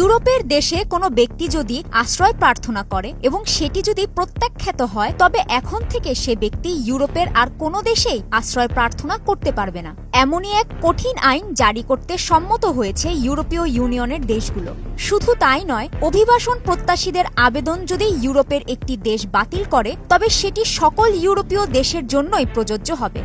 ইউরোপের দেশে কোনো ব্যক্তি যদি আশ্রয় প্রার্থনা করে এবং সেটি যদি প্রত্যাখ্যাত হয়, তবে এখন থেকে সে ব্যক্তি ইউরোপের আর কোনো দেশেই আশ্রয় প্রার্থনা করতে পারবে না। এমনই এক কঠিন আইন জারি করতে সম্মত হয়েছে ইউরোপীয় ইউনিয়নের দেশগুলো। শুধু তাই নয়, অভিবাসন প্রত্যাশীদের আবেদন যদি ইউরোপের একটি দেশ বাতিল করে, তবে সেটি সকল ইউরোপীয় দেশের জন্যই প্রযোজ্য হবে।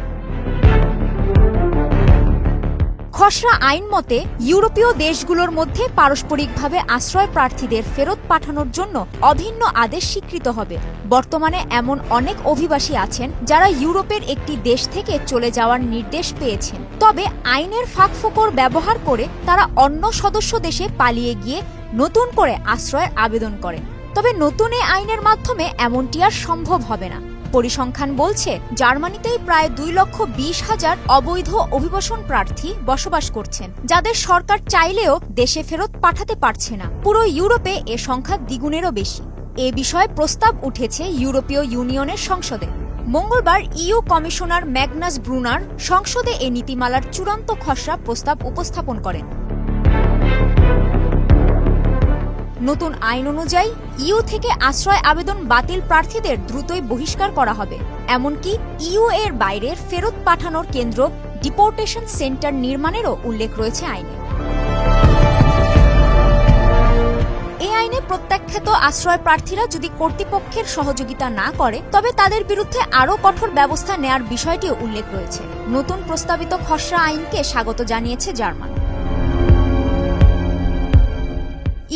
খসড়া আইন মতে, ইউরোপীয় দেশগুলোর মধ্যে পারস্পরিকভাবে আশ্রয় প্রার্থীদের ফেরত পাঠানোর জন্য অভিন্ন আদেশ স্বীকৃত হবে। বর্তমানে এমন অনেক অভিবাসী আছেন যারা ইউরোপের একটি দেশ থেকে চলে যাওয়ার নির্দেশ পেয়েছেন। তবে আইনের ফাঁকফোকর ব্যবহার করে তারা অন্য সদস্য দেশে পালিয়ে গিয়ে নতুন করে আশ্রয়ের আবেদন করেন তবে নতুন এই আইনের মাধ্যমে এমনটি আর সম্ভব হবে না। পরিসংখ্যান বলছে, জার্মানিতেই প্রায় দুই লক্ষ বিশ হাজার অবৈধ অভিবাসন প্রার্থী বসবাস করছেন, যাদের সরকার চাইলেও দেশে ফেরত পাঠাতে পারছে না। পুরো ইউরোপে এ সংখ্যা দ্বিগুণেরও বেশি। এ বিষয়ে প্রস্তাব উঠেছে ইউরোপীয় ইউনিয়নের সংসদে। মঙ্গলবার ইউ কমিশনার ম্যাগনাস ব্রুনার সংসদে এ নীতিমালার চূড়ান্ত খসড়া প্রস্তাব উপস্থাপন করেন। নতুন আইন অনুযায়ী ইউ থেকে আশ্রয় আবেদন বাতিল প্রার্থীদের দ্রুতই বহিষ্কার করা হবে। এমনকি ইউ এর বাইরের ফেরত পাঠানোর কেন্দ্র ডিপোর্টেশন সেন্টার নির্মাণেরও উল্লেখ রয়েছে আইনে। এই আইনে প্রত্যাখ্যাত আশ্রয় প্রার্থীরা যদি কর্তৃপক্ষের সহযোগিতা না করে, তবে তাদের বিরুদ্ধে আরও কঠোর ব্যবস্থা নেয়ার বিষয়টিও উল্লেখ রয়েছে। নতুন প্রস্তাবিত খসড়া আইনকে স্বাগত জানিয়েছে জার্মান।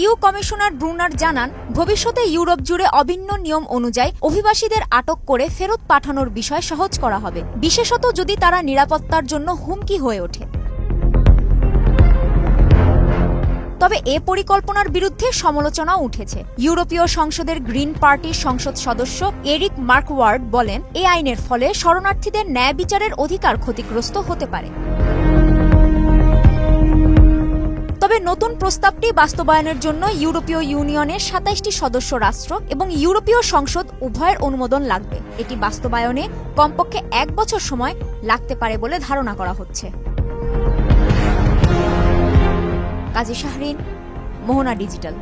ইউ কমিশনার ব্রুনার জানান, ভবিষ্যতে ইউরোপ জুড়ে অভিন্ন নিয়ম অনুযায়ী অভিবাসীদের আটক করে ফেরত পাঠানোর বিষয় সহজ করা হবে, বিশেষত যদি তারা নিরাপত্তার জন্য হুমকি হয়ে ওঠে। তবে এ পরিকল্পনার বিরুদ্ধে সমালোচনাও উঠেছে। ইউরোপীয় সংসদের গ্রিন পার্টির সংসদ সদস্য এরিক মার্কওয়ার্ড বলেন এই আইনের ফলে শরণার্থীদের ন্যায় বিচারের অধিকার ক্ষতিগ্রস্ত হতে পারে। তবে নতুন প্রস্তাবটি বাস্তবায়নের জন্য ইউরোপীয় ইউনিয়নের সাতাইশটি সদস্য রাষ্ট্র এবং ইউরোপীয় সংসদ উভয়ের অনুমোদন লাগবে। এটি বাস্তবায়নে কমপক্ষে এক বছর সময় লাগতে পারে বলে ধারণা করা হচ্ছে। কাজী শাহরিন, মোহনা ডিজিটাল।